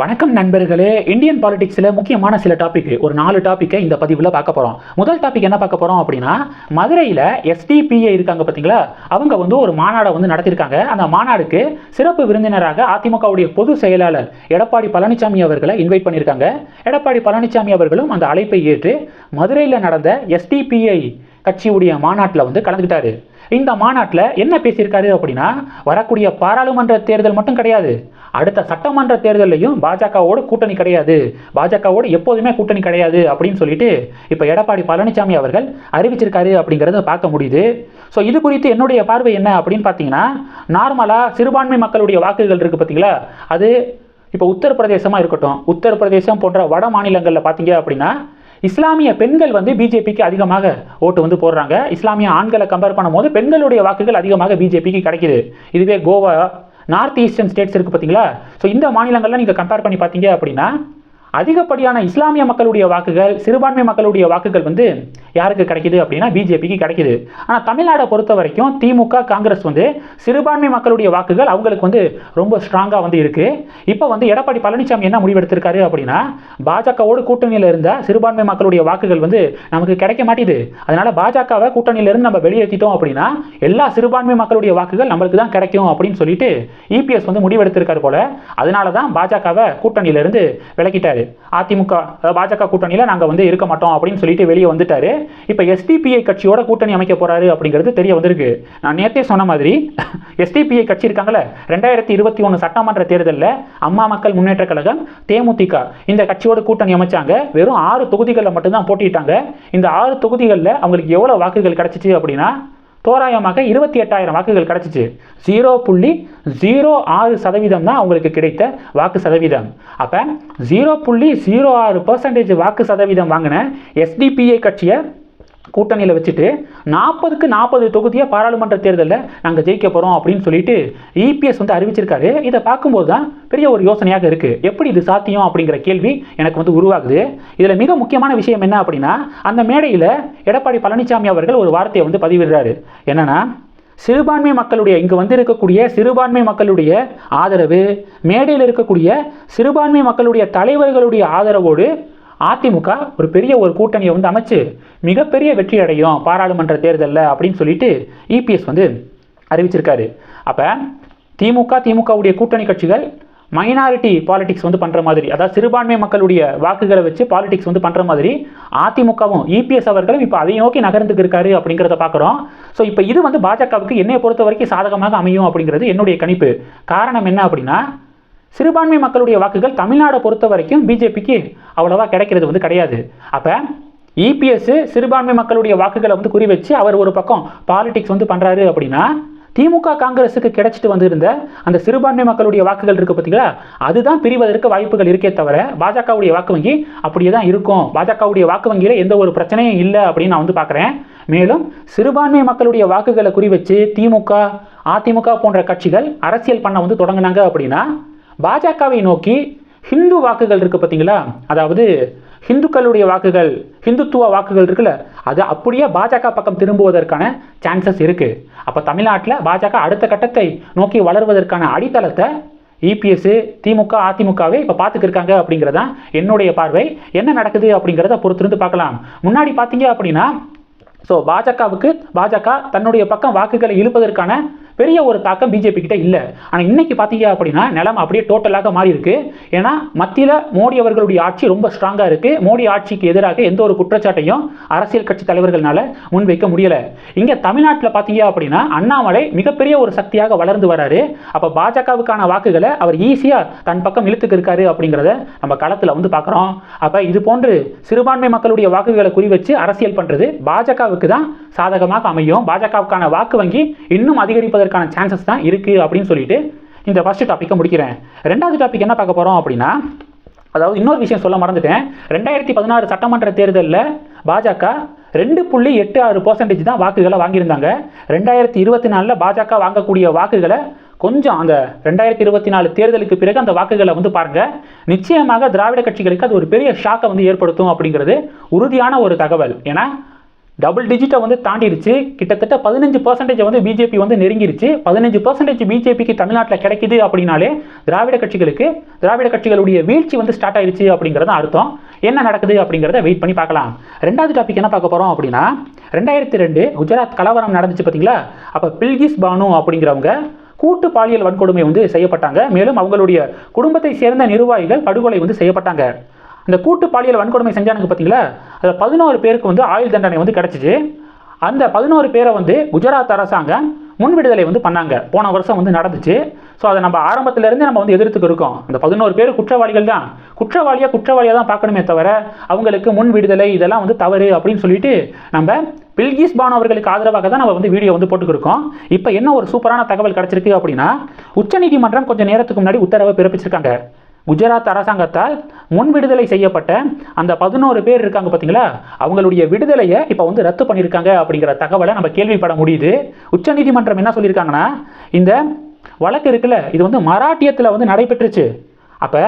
வணக்கம் நண்பர்களே. இந்தியன் பாலிடிக்ஸில் முக்கியமான சில டாபிக் ஒரு நாலு டாப்பிக்கை இந்த பதிவில் பார்க்க போகிறோம் முதல் டாபிக் என்ன பார்க்க போகிறோம் அப்படின்னா மதுரையில் எஸ்டிபிஐ இருக்காங்க பார்த்தீங்களா? அவங்க வந்து ஒரு மாநாடை வந்து நடத்தியிருக்காங்க. அந்த மாநாடுக்கு சிறப்பு விருந்தினராக அதிமுகவுடைய பொதுச் செயலாளர் எடப்பாடி பழனிசாமி அவர்களை இன்வைட் பண்ணியிருக்காங்க. எடப்பாடி பழனிசாமி அவர்களும் அந்த அழைப்பை ஏற்று மதுரையில் நடந்த எஸ்டிபிஐ கட்சியுடைய மாநாட்டில் வந்து கலந்துக்கிட்டாரு. இந்த மாநாட்டில் என்ன பேசியிருக்காரு அப்படின்னா வரக்கூடிய பாராளுமன்ற தேர்தல் மட்டும் கிடையாது. அடுத்த சட்டமன்ற தேர்தலையும் பாஜகவோடு கூட்டணி கிடையாது. பாஜகவோடு எப்போதுமே கூட்டணி கிடையாது அப்படின்னு சொல்லிட்டு இப்போ எடப்பாடி பழனிசாமி அவர்கள் அறிவிச்சிருக்காரு அப்படிங்கிறத பார்க்க முடியுது. ஸோ இது குறித்து என்னுடைய பார்வை என்ன அப்படின்னு பார்த்தீங்கன்னா நார்மலாக சிறுபான்மை மக்களுடைய வாக்குகள் இருக்குது பார்த்தீங்களா? அது இப்போ உத்தரப்பிரதேசமாக இருக்கட்டும். உத்தரப்பிரதேசம் போன்ற வட மாநிலங்களில் பார்த்தீங்க அப்படின்னா இஸ்லாமிய பெண்கள் வந்து பிஜேபிக்கு அதிகமாக ஓட்டு வந்து போடுறாங்க. இஸ்லாமிய ஆண்களை கம்பேர் பண்ணும்போது பெண்களுடைய வாக்குகள் அதிகமாக பிஜேபிக்கு கிடைக்கிது. இதுவே கோவா நார்த் ஈஸ்டர்ன் ஸ்டேட்ஸ் இருக்குது பார்த்தீங்களா ஸோ இந்த மாநிலங்கள்லாம் நீங்கள் கம்பேர் பண்ணி பார்த்தீங்க அப்படின்னா அதிகப்படியான இஸ்லாமிய மக்களுடைய வாக்குகள் சிறுபான்மை மக்களுடைய வாக்குகள் வந்து யாருக்கு கிடைக்குது அப்படின்னா பிஜேபிக்கு கிடைக்குது. ஆனால் தமிழ்நாடை பொறுத்த வரைக்கும் திமுக காங்கிரஸ் வந்து சிறுபான்மை மக்களுடைய வாக்குகள் அவங்களுக்கு வந்து ரொம்ப ஸ்ட்ராங்காக வந்து இருக்குது இப்போ வந்து எடப்பாடி பழனிசாமி என்ன முடிவெடுத்திருக்காரு அப்படின்னா பாஜகவோடு கூட்டணியில் இருந்த சிறுபான்மை மக்களுடைய வாக்குகள் வந்து நமக்கு கிடைக்க மாட்டேது. அதனால பாஜகவை கூட்டணியிலிருந்து நம்ம வெளியேற்றிட்டோம் அப்படின்னா எல்லா சிறுபான்மை மக்களுடைய வாக்குகள் நம்மளுக்கு தான் கிடைக்கும் அப்படின்னு சொல்லிட்டு இபிஎஸ் வந்து முடிவெடுத்திருக்காரு போல. அதனால தான் பாஜகவை கூட்டணியிலிருந்து விலக்கிட்டாரு. அதிமுக பாஜக கூட்டணியில் நாங்கள் வந்து இருக்க மாட்டோம் அப்படின்னு சொல்லிட்டு வெளியே வந்துட்டாரு. இப்போ எஸ்டிபிஐ கட்சியோட கூட்டணி அமைக்க போறாரு அப்படிங்கிறது தெரிய வந்திருக்கு. நான் நேற்றே சொன்ன மாதிரி எஸ்டிபிஐ கட்சி இருக்காங்கல்ல ரெண்டாயிரத்தி இருபத்தி ஒன்று சட்டமன்ற தேர்தலில் அம்மா மக்கள் முன்னேற்ற கழகம் தேமுதிக இந்த கட்சியோட கூட்டணி அமைச்சாங்க. வெறும் ஆறு தொகுதிகளில் மட்டும்தான் போட்டிட்டாங்க இந்த ஆறு தொகுதிகளில் அவங்களுக்கு எவ்வளோ வாக்குகள் கிடைச்சிச்சு அப்படின்னா தோராயமாக இருபத்தி எட்டாயிரம் வாக்குகள் கிடச்சிச்சு. ஜீரோ புள்ளி ஜீரோ ஆறு சதவீதம் தான் அவங்களுக்கு கிடைத்த வாக்கு சதவீதம். அப்போ ஜீரோ புள்ளி ஜீரோ ஆறு பர்சன்டேஜ் வாக்கு சதவீதம் வாங்கின எஸ்டிபிஐ கட்சியை கூட்டணியில் வச்சுட்டு நாற்பதுக்கு நாற்பது தொகுதியாக பாராளுமன்ற தேர்தலில் நாங்கள் ஜெயிக்க போகிறோம் அப்படின்னு சொல்லிட்டு இபிஎஸ் வந்து அறிவிச்சிருக்காரு. இதை பார்க்கும்போது தான் பெரிய ஒரு யோசனையாக இருக்குது எப்படி இது சாத்தியம் அப்படிங்கிற கேள்வி எனக்கு வந்து உருவாகுது. இதில் மிக முக்கியமான விஷயம் என்ன அப்படின்னா அந்த மேடையில் எடப்பாடி பழனிசாமி அவர்கள் ஒரு வார்த்தையை வந்து பதிவிடுறாரு. என்னன்னா சிறுபான்மை மக்களுடைய இங்கே வந்து இருக்கக்கூடிய சிறுபான்மை மக்களுடைய ஆதரவு மேடையில் இருக்கக்கூடிய சிறுபான்மை மக்களுடைய தலைவர்களுடைய ஆதரவோடு அதிமுக ஒரு பெரிய ஒரு கூட்டணியை வந்து அமைச்சு மிகப்பெரிய வெற்றி அடையும் பாராளுமன்ற தேர்தலில் அப்படின்னு சொல்லிட்டு இபிஎஸ் வந்து அறிவிச்சிருக்காரு. அப்போ திமுக திமுகவுடைய கூட்டணி கட்சிகள் மைனாரிட்டி பாலிடிக்ஸ் வந்து பண்ணுற மாதிரி அதாவது சிறுபான்மை மக்களுடைய வாக்குகளை வச்சு பாலிடிக்ஸ் வந்து பண்ணுற மாதிரி அதிமுகவும் இபிஎஸ் அவர்களும் இப்போ அதை நோக்கி நகர்ந்துக்கு இருக்காரு அப்படிங்கிறத பார்க்குறோம் ஸோ இப்போ இது வந்து பாஜகவுக்கு என்னை பொறுத்த வரைக்கும் சாதகமாக அமையும் அப்படிங்கிறது என்னுடைய கணிப்பு. காரணம் என்ன அப்படின்னா சிறுபான்மை மக்களுடைய வாக்குகள் தமிழ்நாடை பொறுத்த வரைக்கும் பிஜேபிக்கு அவ்வளோவா கிடைக்கிறது வந்து கிடையாது. அப்போ இபிஎஸ் சிறுபான்மை மக்களுடைய வாக்குகளை வந்து குறி வச்சு அவர் ஒரு பக்கம் பாலிடிக்ஸ் வந்து பண்ணுறாரு அப்படின்னா திமுக காங்கிரஸுக்கு கிடைச்சிட்டு வந்திருந்த அந்த சிறுபான்மை மக்களுடைய வாக்குகள் இருக்குது பார்த்தீங்களா அதுதான் பிரிவதற்கு வாய்ப்புகள் இருக்கே தவிர பாஜகவுடைய வாக்கு வங்கி அப்படியே தான் இருக்கும். பாஜகவுடைய வாக்கு வங்கியில் எந்த ஒரு பிரச்சனையும் இல்லை அப்படின்னு நான் வந்து பார்க்குறேன் மேலும் சிறுபான்மை மக்களுடைய வாக்குகளை குறி வச்சு திமுக அதிமுக போன்ற கட்சிகள் அரசியல் பண்ண வந்து தொடங்கினாங்க அப்படின்னா பாஜகவை நோக்கி ஹிந்து வாக்குகள் இருக்குது பார்த்தீங்களா? அதாவது ஹிந்துக்களுடைய வாக்குகள் ஹிந்துத்துவ வாக்குகள் இருக்குல்ல அது அப்படியே பாஜக பக்கம் திரும்புவதற்கான சான்சஸ் இருக்குது அப்போ தமிழ்நாட்டில் பாஜக அடுத்த கட்டத்தை நோக்கி வளர்வதற்கான அடித்தளத்தை இபிஎஸ் திமுக அதிமுகவே இப்போ பார்த்துக்கிருக்காங்க அப்படிங்கிறதான் என்னுடைய பார்வை. என்ன நடக்குது அப்படிங்கிறத பொறுத்திருந்து பார்க்கலாம். முன்னாடி பார்த்தீங்க அப்படின்னா ஸோ பாஜகவுக்கு பாஜக தன்னுடைய பக்கம் வாக்குகளை இழுப்பதற்கான பெரிய ஒரு தாக்கம் பிஜேபி கிட்ட இல்லை. ஆனால் இன்னைக்கு பார்த்தீங்க அப்படின்னா நிலம் அப்படியே டோட்டலாக மாறி இருக்கு. ஏன்னா மத்தியில் மோடி அவர்களுடைய ஆட்சி ரொம்ப ஸ்ட்ராங்காக இருக்கு. மோடி ஆட்சிக்கு எதிராக எந்த ஒரு குற்றச்சாட்டையும் அரசியல் கட்சி தலைவர்களால முன்வைக்க முடியல. இங்கே தமிழ்நாட்டில் பார்த்தீங்க அப்படின்னா அண்ணாமலை மிகப்பெரிய ஒரு சக்தியாக வளர்ந்து வராரு. அப்போ பாஜகவுக்கான வாக்குகளை அவர் ஈஸியாக தன் பக்கம் இழுத்துக்கு இருக்காரு அப்படிங்கிறத நம்ம களத்தில் வந்து பார்க்குறோம் அப்போ இது போன்று சிறுபான்மை மக்களுடைய வாக்குகளை குறி வச்சு அரசியல் பண்ணுறது பாஜகவுக்கு தான் சாதகமாக அமையும். பாஜகவுக்கான வாக்கு வங்கி இன்னும் அதிகரிப்பதற்கான சான்சஸ் தான் இருக்குது அப்படின்னு சொல்லிட்டு இந்த ஃபஸ்ட்டு டாப்பிக்கை முடிக்கிறேன். ரெண்டாவது டாபிக் என்ன பார்க்க போகிறோம் அப்படின்னா அதாவது இன்னொரு விஷயம் சொல்ல மறந்துட்டேன். ரெண்டாயிரத்தி பதினாறு சட்டமன்ற தேர்தலில் பாஜக ரெண்டு புள்ளி எட்டு ஆறு பர்சன்டேஜ் தான் வாக்குகளை வாங்கியிருந்தாங்க. ரெண்டாயிரத்தி இருபத்தி நாலில் பாஜக வாங்கக்கூடிய வாக்குகளை கொஞ்சம் அந்த ரெண்டாயிரத்தி இருபத்தி நாலு தேர்தலுக்கு பிறகு அந்த வாக்குகளை வந்து பாருங்க. நிச்சயமாக திராவிட கட்சிகளுக்கு அது ஒரு பெரிய ஷாக்கை வந்து ஏற்படுத்தும் அப்படிங்கிறது உறுதியான ஒரு தகவல். ஏன்னா டபுள் டிஜிட்டை வந்து தாண்டிடுச்சு. கிட்டத்தட்ட பதினஞ்சு பர்சன்டேஜ் வந்து பிஜேபி வந்து நெருங்கிருச்சு. பதினஞ்சு பர்சன்டேஜ் பிஜேபிக்கு தமிழ்நாட்டில் கிடைக்குது அப்படின்னாலே திராவிட கட்சிகளுக்கு திராவிட கட்சிகளுடைய வீழ்ச்சி வந்து ஸ்டார்ட் ஆயிடுச்சு அப்படிங்கிறது அர்த்தம். என்ன நடக்குது அப்படிங்கிறத வெயிட் பண்ணி பார்க்கலாம். ரெண்டாவது டாபிக் என்ன பார்க்க போகிறோம் அப்படின்னா ரெண்டாயிரத்தி ரெண்டு குஜராத் கலவரம் நடந்துச்சு பார்த்தீங்களா அப்போ பில்கிஸ் பானு அப்படிங்கிறவங்க கூட்டு பாலியல் வன்கொடுமை வந்து செய்யப்பட்டாங்க. மேலும் அவங்களுடைய குடும்பத்தை சேர்ந்த நிர்வாகிகள் படுகொலை வந்து செய்யப்பட்டாங்க. அந்த கூட்டு பாலியல் வன்கொடுமை செஞ்சானுங்க பார்த்தீங்களா அதில் பதினோரு பேருக்கு வந்து ஆயுள் தண்டனை வந்து கிடச்சிச்சு. அந்த பதினோரு பேரை வந்து குஜராத் அரசாங்கம் முன் விடுதலை வந்து பண்ணாங்க. போன வருஷம் வந்து நடந்துச்சு. ஸோ அதை நம்ம ஆரம்பத்திலேருந்து நம்ம வந்து எதிர்த்துக்கு இருக்கோம். அந்த பதினோரு பேர் குற்றவாளிகள் தான். குற்றவாளியாக குற்றவாளியாக தான் பார்க்கணுமே தவிர அவங்களுக்கு முன் விடுதலை இதெல்லாம் வந்து தவறு அப்படின்னு சொல்லிட்டு நம்ம பில்கிஸ் பானு அவர்களுக்கு ஆதரவாக தான் நம்ம வந்து வீடியோ வந்து போட்டுக்கிருக்கோம் இப்போ என்ன ஒரு சூப்பரான தகவல் கிடச்சிருக்கு அப்படின்னா உச்சநீதிமன்றம் கொஞ்சம் நேரத்துக்கு முன்னாடி உத்தரவை பிறப்பிச்சிருக்காங்க. குஜராத் அரசாங்கத்தால் முன் விடுதலை செய்யப்பட்ட அந்த பதினோரு பேர் இருக்காங்க பார்த்தீங்களா அவங்களுடைய விடுதலையை இப்போ வந்து ரத்து பண்ணியிருக்காங்க அப்படிங்கிற தகவலை நம்ம கேள்விப்பட முடியுது. உச்சநீதிமன்றம் என்ன சொல்லியிருக்காங்கன்னா இந்த வழக்கு இருக்குல்ல இது வந்து மராட்டியத்தில் வந்து நடைபெற்றுச்சு. அப்போ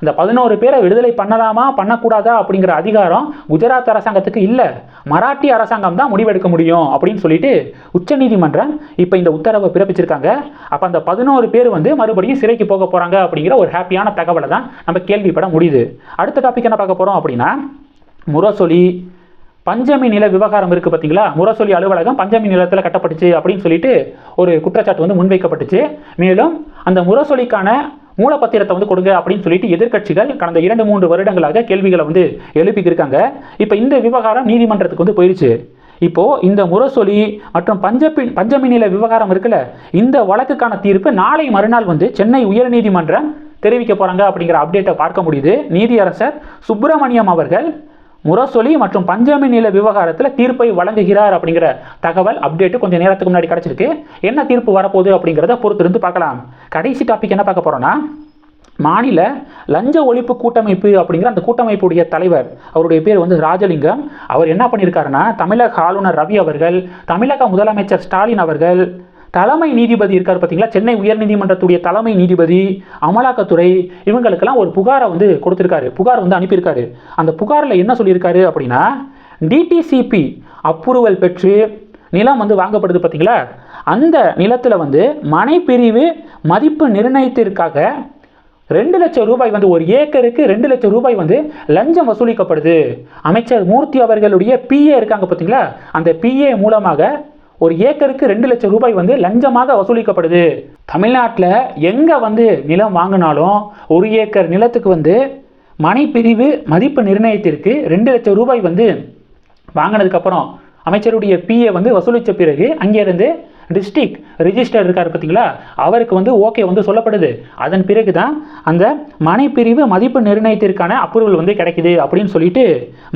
அந்த பதினோரு பேரை விடுதலை பண்ணலாமா பண்ணக்கூடாதா அப்படிங்கிற அதிகாரம் குஜராத் அரசாங்கத்துக்கு இல்லை. மராட்டி அரசாங்கம் தான் முடிவெடுக்க முடியும் அப்படின்னு சொல்லிட்டு உச்சநீதிமன்றம் இப்போ இந்த உத்தரவை பிறப்பிச்சிருக்காங்க. அப்போ அந்த பதினோரு பேர் வந்து மறுபடியும் சிறைக்கு போக போகிறாங்க அப்படிங்கிற ஒரு ஹாப்பியான தகவலை தான் நம்ம கேள்விப்பட முடியுது. அடுத்த டாபிக் என்ன பார்க்க போகிறோம் அப்படின்னா முரசொலி பஞ்சமி நில விவகாரம் இருக்குது பார்த்தீங்களா முரசொலி அலுவலகம் பஞ்சமி நிலத்தில் கட்டப்பட்டுச்சு அப்படின்னு சொல்லிட்டு ஒரு குற்றச்சாட்டு வந்து முன்வைக்கப்பட்டுச்சு. மேலும் அந்த முரசொலிக்கான மூலப்பத்திரத்தை வந்து கொடுங்க அப்படின்னு சொல்லிட்டு எதிர்க்கட்சிகள் கடந்த இரண்டு மூன்று வருடங்களாக கேள்விகளை வந்து எழுப்பிக்கிருக்காங்க. இப்போ இந்த விவகாரம் நீதிமன்றத்துக்கு வந்து போயிடுச்சு இப்போ இந்த முரசொலி மற்றும் பஞ்சப்பின் பஞ்சமின் விவகாரம் இருக்குல்ல இந்த வழக்குக்கான தீர்ப்பு நாளை மறுநாள் வந்து சென்னை உயர்நீதிமன்றம் தெரிவிக்க போகிறாங்க அப்படிங்கிற அப்டேட்டை பார்க்க முடியுது. நீதியரசர் சுப்பிரமணியம் அவர்கள் முரசொலி மற்றும் பஞ்சமி நில விவகாரத்தில் தீர்ப்பை வழங்குகிறார் அப்படிங்கிற தகவல் அப்டேட்டு கொஞ்சம் நேரத்துக்கு முன்னாடி கிடச்சிருக்கு. என்ன தீர்ப்பு வரப்போகுது அப்படிங்கிறத பொறுத்திருந்து பார்க்கலாம். கடைசி டாபிக் என்ன பார்க்க போகிறோன்னா மாநில லஞ்ச ஒழிப்பு கூட்டமைப்பு அப்படிங்கிற அந்த கூட்டமைப்புடைய தலைவர் அவருடைய பேர் வந்து ராஜலிங்கம். அவர் என்ன பண்ணியிருக்காருன்னா தமிழக ஆளுநர் ரவி அவர்கள் தமிழக முதலமைச்சர் ஸ்டாலின் அவர்கள் தலைமை நீதிபதி இருக்கார் பார்த்தீங்களா சென்னை உயர்நீதிமன்றத்துடைய தலைமை நீதிபதி அமலாக்கத்துறை இவங்களுக்கெல்லாம் ஒரு புகாரை வந்து கொடுத்துருக்காரு. புகார் வந்து அனுப்பியிருக்காரு. அந்த புகாரில் என்ன சொல்லியிருக்காரு அப்படின்னா டிடிசிபி அப்ரூவல் பெற்று நிலம் வந்து வாங்கப்படுது பார்த்தீங்களா அந்த நிலத்தில் வந்து மனைப்பிரிவு மதிப்பு நிர்ணயத்திற்காக ரெண்டு லட்சம் ரூபாய் வந்து ஒரு ஏக்கருக்கு ரெண்டு லட்சம் ரூபாய் வந்து லஞ்சம் வசூலிக்கப்படுது. அமைச்சர் மூர்த்தி அவர்களுடைய பிஏ இருக்காங்க பார்த்தீங்களா அந்த பிஏ மூலமாக ஒரு ஏக்கருக்கு ரெண்டு லட்சம் ரூபாய் வந்து லஞ்சமாக வசூலிக்கப்படுது. தமிழ்நாட்டில் எங்கே வந்து நிலம் வாங்கினாலும் ஒரு ஏக்கர் நிலத்துக்கு வந்து மனைப்பிரிவு மதிப்பு நிர்ணயத்திற்கு ரெண்டு லட்சம் ரூபாய் வந்து வாங்கினதுக்கப்புறம் அமைச்சருடைய பிஏ வந்து வசூலித்த பிறகு அங்கேருந்து டிஸ்ட்ரிக் ரிஜிஸ்டர் இருக்கார் பார்த்தீங்களா? அவருக்கு வந்து ஓகே வந்து சொல்லப்படுது. அதன் பிறகு தான் அந்த மனைப்பிரிவு மதிப்பு நிர்ணயத்திற்கான அப்ரூவல் வந்து கிடைக்குது அப்படின்னு சொல்லிட்டு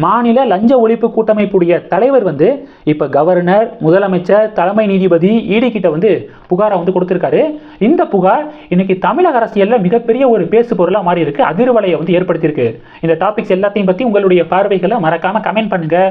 மாநில லஞ்ச ஒழிப்பு கூட்டமைப்புடைய தலைவர் வந்து இப்போ கவர்னர் முதலமைச்சர் தலைமை நீதிபதி ஈடி கிட்ட வந்து புகாரை வந்து கொடுத்துருக்காரு. இந்த புகார் இன்னைக்கு தமிழக அரசியலில் மிகப்பெரிய ஒரு பேசு பொருளாக மாறி இருக்கு அதிர்வலையை வந்து ஏற்படுத்தியிருக்கு. இந்த டாபிக்ஸ் எல்லாத்தையும் பற்றி உங்களுடைய பார்வைகளை மறக்காமல் கமெண்ட் பண்ணுங்கள்